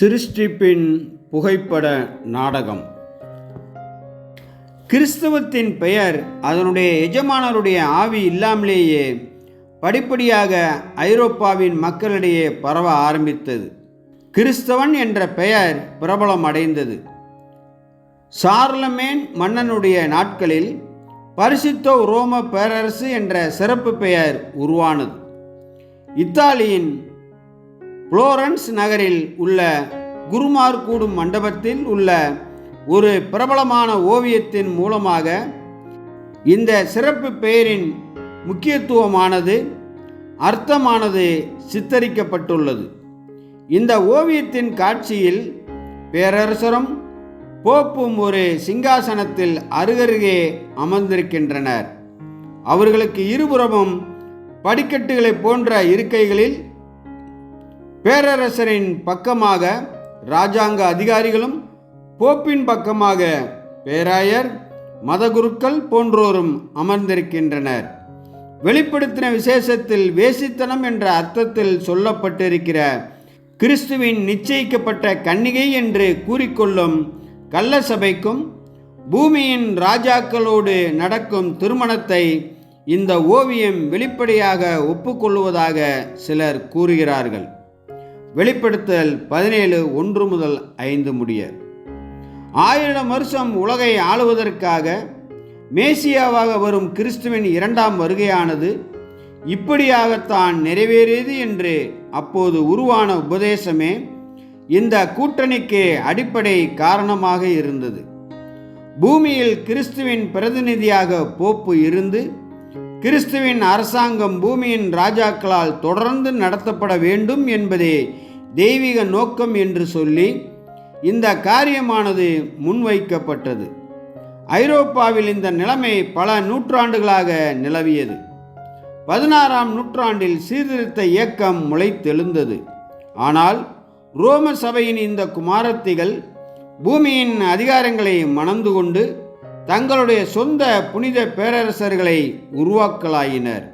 சிருஷ்டிப்பின் புகைப்பட நாடகம். கிறிஸ்தவத்தின் பெயர் அதனுடைய எஜமானருடைய ஆவி இல்லாமலேயே படிப்படியாக ஐரோப்பாவின் மக்களிடையே பரவ ஆரம்பித்தது. கிறிஸ்தவன் என்ற பெயர் பிரபலம் அடைந்தது. சார்லமேன் மன்னனுடைய நாட்களில் பரிசுத்தோ ரோம பேரரசு என்ற சிறப்பு பெயர் உருவானது. இத்தாலியின் புளோரன்ஸ் நகரில் உள்ள குருமார் கூடும் மண்டபத்தில் உள்ள ஒரு பிரபலமான ஓவியத்தின் மூலமாக இந்த சிறப்பு பெயரின் முக்கியத்துவமானது அர்த்தமானது சித்தரிக்கப்பட்டுள்ளது. இந்த ஓவியத்தின் காட்சியில் பேரரசரும் போப்பும் ஒரு சிங்காசனத்தில் அருகருகே அமர்ந்திருக்கின்றனர். அவர்களுக்கு இருபுறமும் படிக்கட்டுகளை போன்ற இருக்கைகளில் பேரரசரின் பக்கமாக இராஜாங்க அதிகாரிகளும் போப்பின் பக்கமாக பேராயர் மதகுருக்கள் போன்றோரும் அமர்ந்திருக்கின்றனர். வெளிப்படுத்தின விசேஷத்தில் வேசித்தனம் என்ற அர்த்தத்தில் சொல்லப்பட்டிருக்கிற கிறிஸ்துவின் நிச்சயிக்கப்பட்ட கன்னிகை என்று கூறிக்கொள்ளும் கள்ள சபைக்கும் பூமியின் ராஜாக்களோடு நடக்கும் திருமணத்தை இந்த ஓவியம் வெளிப்படையாக ஒப்புக்கொள்வதாக சிலர் கூறுகிறார்கள். வெளிப்படுத்தல் பதினேழு ஒன்று முதல் ஐந்து முடிய. ஆயிரம் வருஷம் உலகை ஆளுவதற்காக மேசியாவாக வரும் கிறிஸ்துவின் இரண்டாம் வருகையானது இப்படியாகத்தான் நிறைவேறியது என்று அப்போது உருவான உபதேசமே இந்த கூட்டணிக்கு அடிப்படை காரணமாக இருந்தது. பூமியில் கிறிஸ்துவின் பிரதிநிதியாக போப்பு இருந்து கிறிஸ்துவின் அரசாங்கம் பூமியின் ராஜாக்களால் தொடர்ந்து நடத்தப்பட வேண்டும் என்பதே தெய்வீக நோக்கம் என்று சொல்லி இந்த காரியமானது முன்வைக்கப்பட்டது. ஐரோப்பாவில் இந்த நிலைமை பல நூற்றாண்டுகளாக நிலவியது. பதினாறாம் நூற்றாண்டில் சீர்திருத்த இயக்கம் முளைத்தெழுந்தது. ஆனால் ரோம சபையின் இந்த குமாரத்திகள் பூமியின் அதிகாரங்களை மணந்து கொண்டு தங்களுடைய சொந்த புனித பேரரசர்களை உருவாக்கலாயினர்.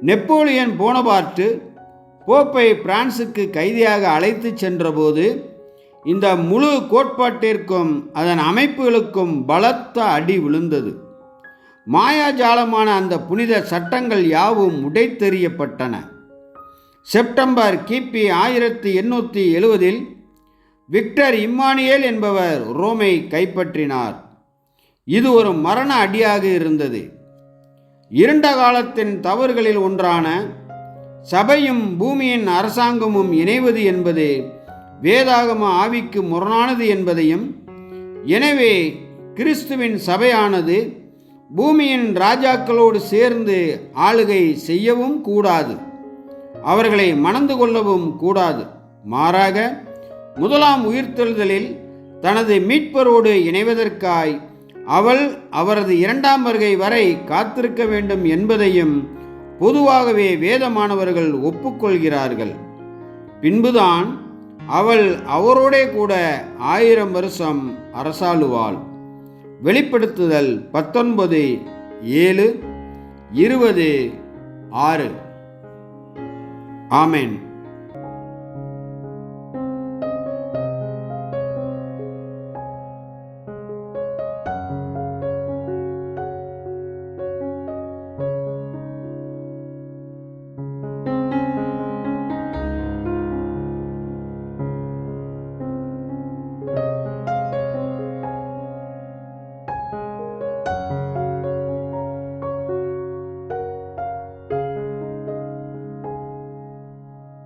நெப்போலியன் போனபார்ட்டு போப்பை பிரான்சுக்கு கைதியாக அழைத்துச் சென்றபோது இந்த முழு கோட்பாட்டிற்கும் அதன் அமைப்புகளுக்கும் பலத்த அடி விழுந்தது. மாயாஜாலமான அந்த புனித சட்டங்கள் யாவும் உடைத்தெறியப்பட்டன. செப்டம்பர் கிபி ஆயிரத்தி எண்ணூற்றி எழுவதில் விக்டர் இம்மானியேல் என்பவர் ரோமை கைப்பற்றினார். இது ஒரு மரண அடியாக இருந்தது. இருண்ட காலத்தின் தவறுகளில் ஒன்றான சபையும் பூமியின் அரசாங்கமும் இணைவது என்பது வேதாகம ஆவிக்கு முரணானது என்பதையும் எனவே கிறிஸ்துவின் சபையானது பூமியின் ராஜாக்களோடு சேர்ந்து ஆளுகை செய்யவும் கூடாது. அவர்களை மணந்து கொள்ளவும் கூடாது. மாறாக முதலாம் உயிர்த்தெழுதலில் தனது மீட்பரோடு இணைவதற்காய் அவள் அவரது இரண்டாம் வருகை வரை காத்திருக்க வேண்டும் என்பதையும் பொதுவாகவே வேதமானவர்கள் ஒப்புக்கொள்கிறார்கள். பின்புதான் அவள் அவரோடே கூட ஆயிரம் வருஷம் அரசாளுவாள். வெளிப்படுத்துதல் பத்தொன்பது ஏழு இருபது ஆறு. ஆமேன்.